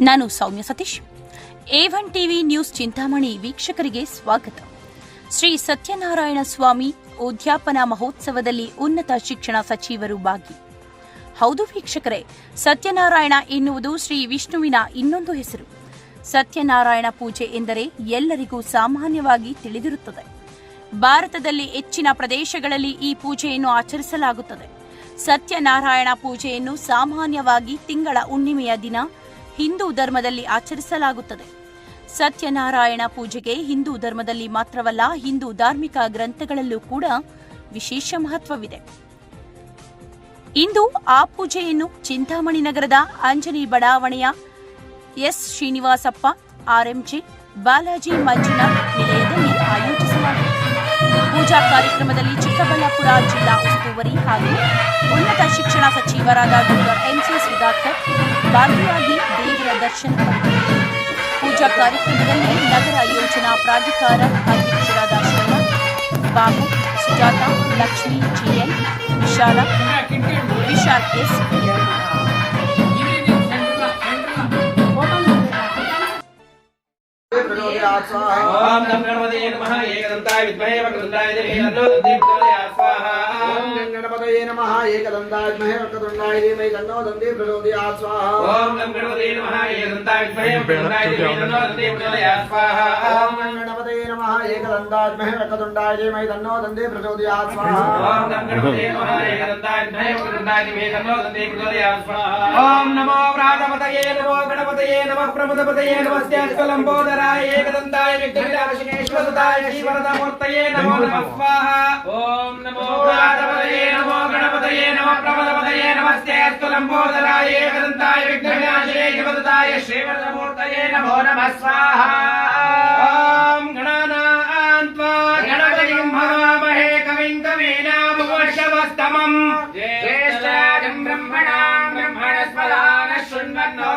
ನಾನು Soumya Satish. A one TV news Chintamani ವೀಕ್ಷಕರಿಗೆ ಸ್ವಾಗತ. ಶ್ರೀ ಸತ್ಯನಾರಾಯಣ ಸ್ವಾಮಿ ಉದ್ಯಾಪನ ಮಹೋತ್ಸವದಲ್ಲಿ ಉನ್ನತ ಶಿಕ್ಷಣ ಸಚಿವರು ಭಾಗಿ. ಹೌದು ವೀಕ್ಷಕರೇ, ಸತ್ಯನಾರಾಯಣ ಎನ್ನುವುದು ಶ್ರೀ ವಿಷ್ಣುವಿನ ಇನ್ನೊಂದು ಹೆಸರು. ಸತ್ಯನಾರಾಯಣ ಪೂಜೆ ಎಂದರೆ ಎಲ್ಲರಿಗೂ ಸಾಮಾನ್ಯವಾಗಿ ತಿಳಿದಿರುತ್ತದೆ. ಭಾರತದಲ್ಲಿ ಹೆಚ್ಚಿನ ಪ್ರದೇಶಗಳಲ್ಲಿ ಈ ಪೂಜೆಯನ್ನು ಆಚರಿಸಲಾಗುತ್ತದೆ. ಸತ್ಯನಾರಾಯಣ ಪೂಜೆಯನ್ನು ಸಾಮಾನ್ಯವಾಗಿ ತಿಂಗಳ ಹುಣ್ಣಿಮೆಯ ದಿನ ಹಿಂದೂ ಧರ್ಮದಲ್ಲಿ ಆಚರಿಸಲಾಗುತ್ತದೆ. ಸತ್ಯನಾರಾಯಣ ಪೂಜೆಗೆ ಹಿಂದೂ ಧರ್ಮದಲ್ಲಿ ಮಾತ್ರವಲ್ಲ ಹಿಂದೂ ಧಾರ್ಮಿಕ ಗ್ರಂಥಗಳಲ್ಲೂ ಕೂಡ ವಿಶೇಷ ಮಹತ್ವವಿದೆ. ಇಂದು ಆ ಪೂಜೆಯನ್ನು ಚಿಂತಾಮಣಿ ನಗರದ ಅಂಜನಿ ಬಡಾವಣೆಯ ಎಸ್ ಶ್ರೀನಿವಾಸಪ್ಪ, ಆರ್ಎಂಜಿ ಬಾಲಾಜಿ ಮಂಜುನಾಥ್ ನಿಲಯದಲ್ಲಿ ಆಯೋಜಿಸಲಾಗಿದೆ. ಪೂಜಾ ಕಾರ್ಯಕ್ರಮದಲ್ಲಿ ಚಿಕ್ಕಬಳ್ಳಾಪುರ ಜಿಲ್ಲಾ ಉಸ್ತುವಾರಿ ಹಾಗೂ ಉನ್ನತ ಶಿಕ್ಷಣ ಸಚಿವರಾದ ಡಾಕ್ಟರ್ ಎಂಸಿ विदाकर गांधीवादी देवर दर्शन पूजा कार्यक्रम में नगर योजना प्राधिकार अध्यक्षर शर्मा, बाबू, सुजाता, लक्ष्मी जीएल विशाल विशाल एस आम नमः गणपतये नमः। एकदन्ताय विद्महे वक्रदन्ताय देवे नमः दीप्तये आस्वाहा గణపతయే నమః ఏకదంతాజ్మహే వక్రతుండాయ ధీమహి తన్నో దంతి ప్రచోదయాత్ స్వాహా ఓం నమ గణపతే నమః ఏకదంతాయ విద్మహే వక్రతుండాయ ధీమహి తన్నో దంతి ప్రచోదయాత్ స్వాహా ఓం గణపతయే నమః ఏకదంతాజ్మహే వక్రతుండాయ ధీమహి తన్నో దంతి ప్రచోదయాత్ స్వాహా ఓం నమ గణపతే నమః ఏకదంతాయ విద్మహే వక్రతుండాయ ధీమహి తన్నో దంతి ప్రచోదయాత్ స్వాహా ఓం నమో వ్రాతపతయే నమో గణపతయే నమః ప్రమదపతయే నమస్యాస్కలంబోదరాయ ఏకదంతాయ విఘ్నవినాశనేశ్వరదాయ శ్రీవరదమూర్తయే నమో నమః స్వాహా ఓం నమో వ్రాతపతయే నమో గణపతయే నమః ప్రమదపతయే నమస్యాస్కలంబోదరాయ ఏకదంతాయ విఘ్నవినాశనేశ్వరదాయ శ్రీవరదమూర్తయే నమో నమః స్వాహా ఓం గణానాన్త్వా గణపతిం భవామహే కవిం కవీనాముపశవస్తమం జ్యేష్ఠరాజం బ్రహ్మణాం బ్రహ్మణస్పదాన శృణ్వన్నో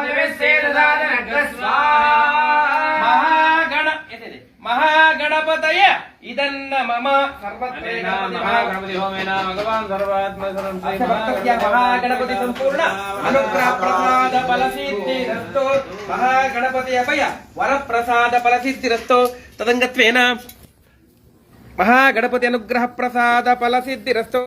మహాగణ మహాగణపతయ ఇదన్న మమ మహాగణపతి హోమేన భగవాన్ సర్వాత్మ సర్వం శ్రీ మహాగణపతి సంపూర్ణ అనుగ్రహ ప్రసాద సిద్ధిరస్తో మహాగణపతి అభయ వర ప్రసాద సిద్ధిరస్తో తదంగత్వేన మహాగణపతి అనుగ్రహ ప్రసాద ఫల సిద్ధిరస్తో